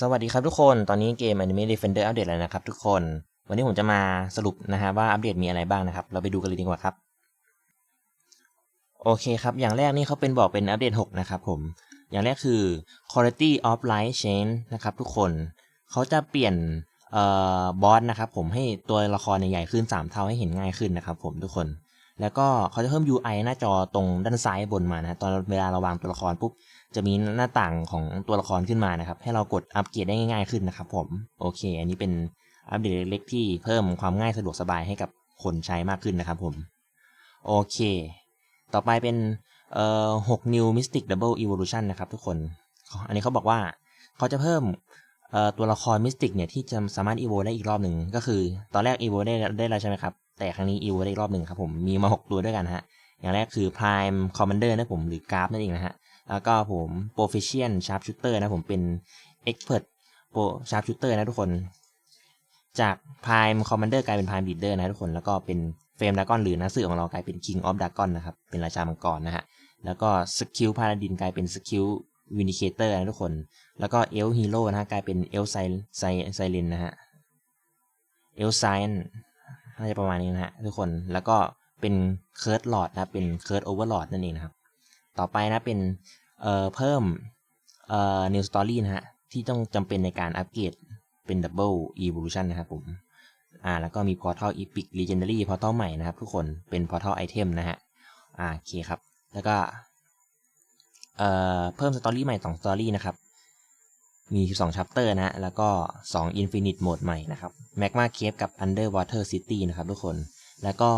สวัสดีครับทุกคน ตอนนี้เกม Anime Defender อัปเดตแล้วนะครับทุกคน วันนี้ผมจะมาสรุปนะฮะว่าอัปเดตมีอะไรบ้างนะครับ เราไปดูกันเลยดีกว่าครับ โอเคครับ อย่างแรกนี่เขาเป็นบอกเป็นอัปเดต 6 นะครับผม อย่างแรกคือ quality of light change นะครับทุกคน เขาจะเปลี่ยนเอ่อบอสนะครับผมให้ตัวละครใหญ่ขึ้น 3 เท่าให้เห็นง่ายขึ้นนะครับผมทุกคน แล้วก็เขาจะเพิ่ม UI หน้าจอตรงด้านซ้ายบนมานะตอนเวลาเราวางตัวละครปุ๊บจะมีหน้าต่างของตัวละครขึ้นมานะครับ ให้เรากดอัปเกรดได้ง่ายๆขึ้นนะครับผมโอเค อันนี้เป็นอัปเดตเล็กๆที่เพิ่มความง่ายสะดวกสบายให้กับคนใช้มากขึ้นนะครับผมโอเค ต่อไปเป็นเอ่อ6 new mystic double evolution นะครับทุกคน อันนี้เขาบอกว่าเขาจะเพิ่มตัวละครมิสติกเนี่ยที่จะสามารถ evo ได้อีกรอบหนึ่งก็คือ ตอนแรก evo ได้ได้แล้วใช่ไหมครับ แต่ครั้งนี้ evo ได้อีกรอบหนึ่งครับผมมีมา 6 ตัวด้วยกันฮะ อย่างแรกคือ prime commander นะผมหรือกราฟนั่นเองนะฮะ แล้วก็ผม proficient sharpshooter นะผมเป็น expert pro sharpshooter นะทุกคน จาก prime commander กลายเป็น prime leader นะทุกคน แล้วก็เป็น frame dragon หรือนักสืบของเรากลายเป็น king of dragon นะครับ เป็นราชามังกรนะฮะ แล้วก็ skill paladin กลายเป็น skill vindicator นะทุกคน แล้วก็ elf hero นะฮะกลายเป็น elf silent นนะฮะ elf science น่าจะประมาณนี้นะฮะทุกคนแล้วก็เป็น curse lord นะเป็น curse overlord นั่นเองนะครับ ต่อไปนะเป็นเอ่อเพิ่มเอ่อ new story นะฮะที่ต้องจำเป็นในการอัปเกรดเป็น double evolution นะครับผมอ่าแล้วก็มี portal epic legendary portal ใหม่นะครับทุกคนเป็น portal item นะฮะอ่าโอเคครับ แล้วก็เอ่อเพิ่ม story ใหม่2 story นะครับ มี 12 chapter นะฮะแล้วก็ 2 infinite mode ใหม่นะครับ magma cave กับ underwater city นะครับทุกคน แล้วก็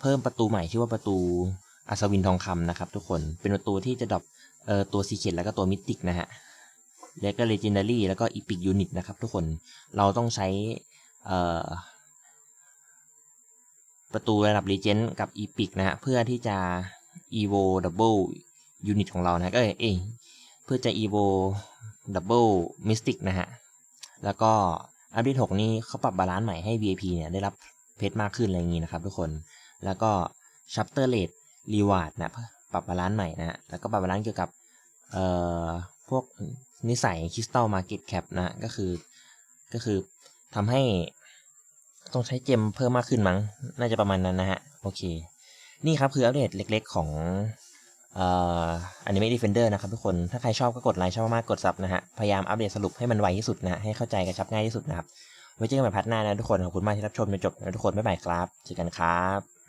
เพิ่มประตูใหม่ชื่อว่าประตูอัศวินทองคำนะครับทุกคน เป็นประตูที่จะดรอปเอ่อตัวซีเคทแล้วก็ตัวมิติกนะฮะ แล้วก็ legendary แล้วก็ epic unit นะครับทุกคน เราต้องใช้เอ่อประตูระดับ legend กับ epic นะฮะ เพื่อที่จะ evo double unit ของเรานะก็เอยเพื่อจะอีโว ยเพื่อจะ evo double mystic นะฮะ แล้วก็อัปเดต6นี้เขาปรับบาลานซ์ใหม่ให้ VIP เนี่ยได้รับเพชรมากขึ้นอะไรอย่างนี้นะครับทุกคน แล้วก็ chapter rate reward นะปรับบาลานซ์ใหม่นะฮะแล้วก็ปรับบาลานซ์เกี่ยวกับเอ่อพวกนิสัย crystal market cap นะก็คือก็คือทำให้ต้องใช้เจมเพิ่มมากขึ้นมั้ง น่าจะประมาณนั้นนะฮะ โอเค นี่ครับคืออัปเดตเล็กๆของ เอ่อ Anime Defender นะครับทุกคน ถ้าใครชอบก็กดไลค์ชอบมากกดซับนะฮะ พยายามอัปเดตสรุปให้มันไวที่สุดนะให้เข้าใจกระชับง่ายที่สุดนะครับ ไว้เจอกันใหม่พัดหน้านะทุกคน ขอบคุณมากที่รับชมจนจบนะทุกคน บ๊ายบายครับ เจอกันครับ